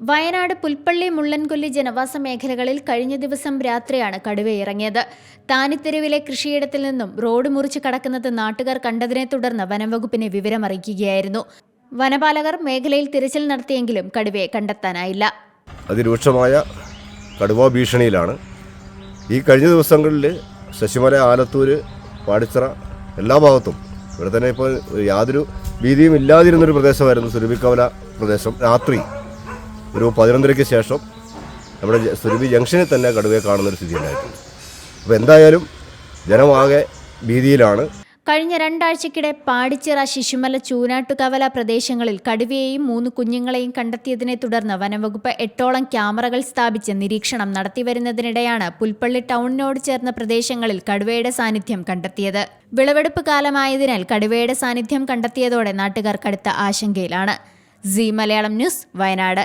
വയനാട് പുൽപ്പള്ളി മുള്ളൻകൊല്ലി ജനവാസ മേഖലകളിൽ കഴിഞ്ഞ ദിവസം രാത്രിയാണ് കടുവ ഇറങ്ങിയത്. താനിത്തെരുവിലെ കൃഷിയിടത്തിൽ നിന്നും റോഡ് മുറിച്ച് കടക്കുന്നത് നാട്ടുകാർ കണ്ടതിനെ തുടർന്ന് വനംവകുപ്പിനെ വിവരമറിയിക്കുകയായിരുന്നു. വനപാലകർ മേഖലയിൽ തിരച്ചിൽ നടത്തിയെങ്കിലും കടുവയെ കണ്ടെത്താനായില്ല. അതിരൂക്ഷമായ കടുവ ഭീഷണിയിലാണ്. ഈ കഴിഞ്ഞ ദിവസങ്ങളിൽ ശശിമല ആലത്തൂർ പാടിച്ചിറ എല്ലാ ഭാഗത്തും ഇവിടെ തന്നെ ഇപ്പോൾ യാതൊരു ഭീതിയും ഇല്ലാതിരുന്നൊരു പ്രദേശമായിരുന്നു സുരഭിക്കവല പ്രദേശം രാത്രി. ഒരു പതിനൊന്നരയ്ക്ക് ശേഷം നമ്മുടെ സുരഭി ജംഗ്ഷനിൽ തന്നെ കടുവയെ കാണുന്നൊരു സ്ഥിതി ഉണ്ടായിട്ടുണ്ട് അപ്പോൾ എന്തായാലും ജനമാകെ ഭീതിയിലാണ്. കഴിഞ്ഞ രണ്ടാഴ്ചക്കിടെ പാടിച്ചിറ ശിശുമല ചൂനാട്ടുകവല പ്രദേശങ്ങളിൽ കടുവയെയും മൂന്ന് കുഞ്ഞുങ്ങളെയും കണ്ടെത്തിയതിനെ തുടർന്ന് വനംവകുപ്പ് എട്ടോളം ക്യാമറകൾ സ്ഥാപിച്ച് നിരീക്ഷണം നടത്തിവരുന്നതിനിടെയാണ് പുൽപ്പള്ളി ടൗണിനോട് ചേർന്ന പ്രദേശങ്ങളിൽ കടുവയുടെ സാന്നിധ്യം കണ്ടെത്തിയത്. വിളവെടുപ്പ് കാലമായതിനാൽ കടുവയുടെ സാന്നിധ്യം കണ്ടെത്തിയതോടെ നാട്ടുകാർ കടുത്ത ആശങ്കയിലാണ്. Zee Malayalam news Wayanad.